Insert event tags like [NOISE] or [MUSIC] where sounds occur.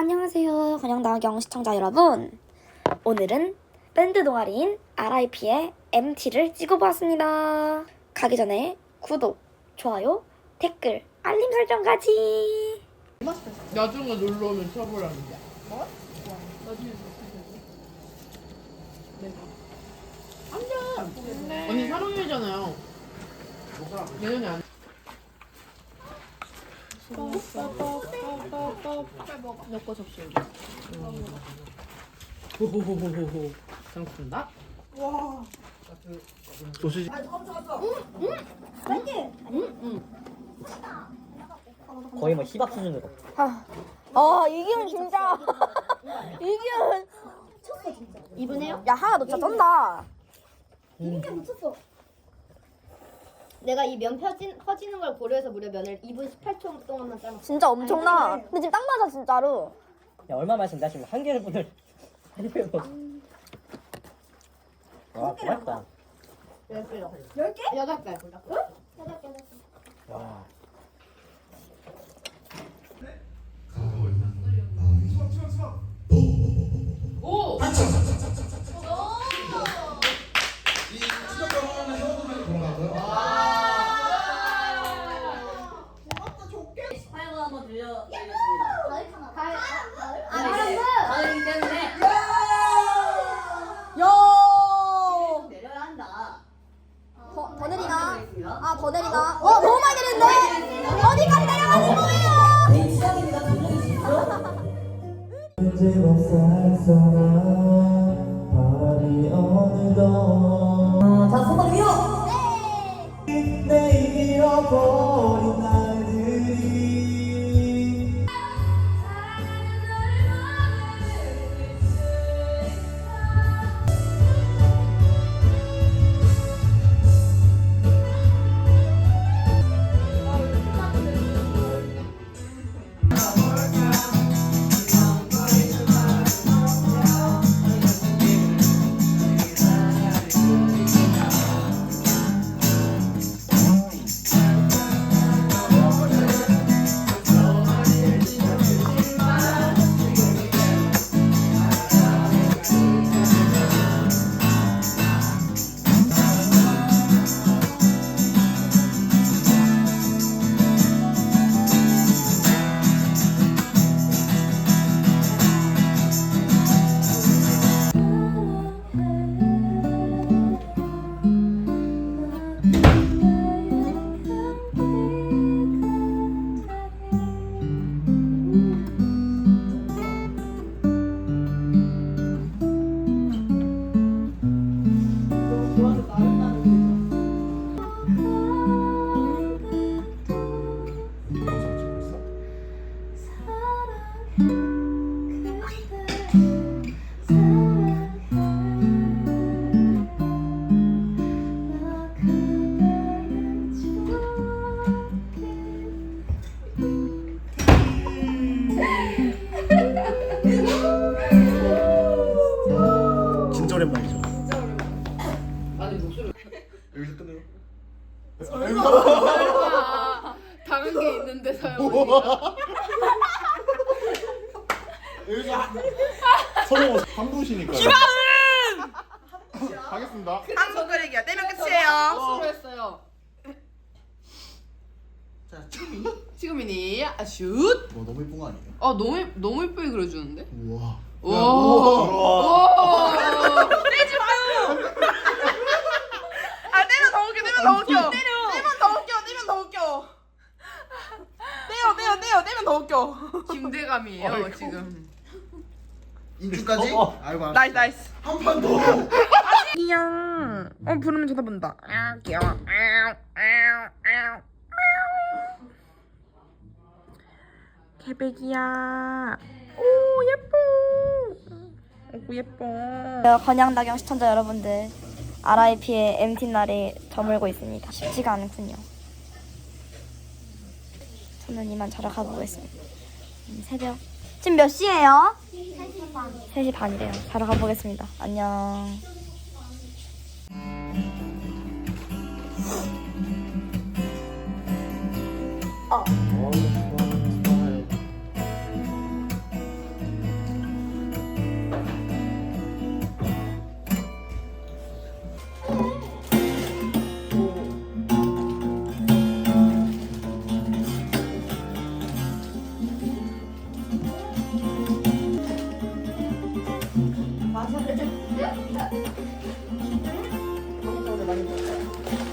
안녕하세요. 건영다경 시청자 여러분. 오늘은 밴드 동아리인 RIP의 MT를 찍어보았습니다. 가기 전에 구독, 좋아요, 댓글, 알림 설정까지. 나중에 놀러 오면 쳐보라는 게. 뭐? 안돼. 언니 사랑해잖아요. 내년에 안. 내거 접시 여기. 호호호호호. 장춘다. 소시지 거의 뭐 희박 수준으로. 아, 이기훈 진짜. [LAUGHS] 이기훈. 이분해요? 야, 하나 너 진짜 쩐다. 내가 이면 펴진, 퍼지는 걸 고려해서 무려 면을 2분 18초 동안만 삶았어. 진짜 엄청나. 근데 지금 딱 맞아, 진짜로. 야 얼마 마신다 지금 한 개를 분을 [LAUGHS] 한 개로. 와 고맙다. 10개요. 10개? 8개. 와. 사연을 바람이 어느덧 자, 손머리 위로. 내 잃어버린 다른 게 있는데 사연이니까. 여기서 서로 한 분이니까 기반은 하겠습니다 한국 그리기야 떼면 끝이에요. 수로 했어요. 자 지금이 지금이니 아, 슛. 뭐 너무 예쁜 거 아니에요? 아 너무 예- 너무 예쁘게 그려주는데. 우와 오. 우와 아 떼면 더 웃겨 떼면 더 웃겨. 떼면 더 웃겨 떼면 더 웃겨. 떼요 떼요 떼면 더 웃겨. 김대감이에요 [LAUGHS] 지금. 인주까지? 어, 어. 아이고 나이스 나이스. 한 판 더! 이양. 어 부르면 쳐다본다. 아 귀여워. 아우, 아우, 아우, 아우. 개백이야. 오 예뻐. 오 예뻐. 건양다경 시청자 여러분들, RIP의 MT 날이 저물고 있습니다. 쉽지가 않군요. 저는 이만 자러 가보겠습니다. 음, 새벽. 지금 몇 시예요? 3시 반. 3시 반이래요. 자러 가보겠습니다. 안녕. 어. 가사를. 방송을 많이 들었어요.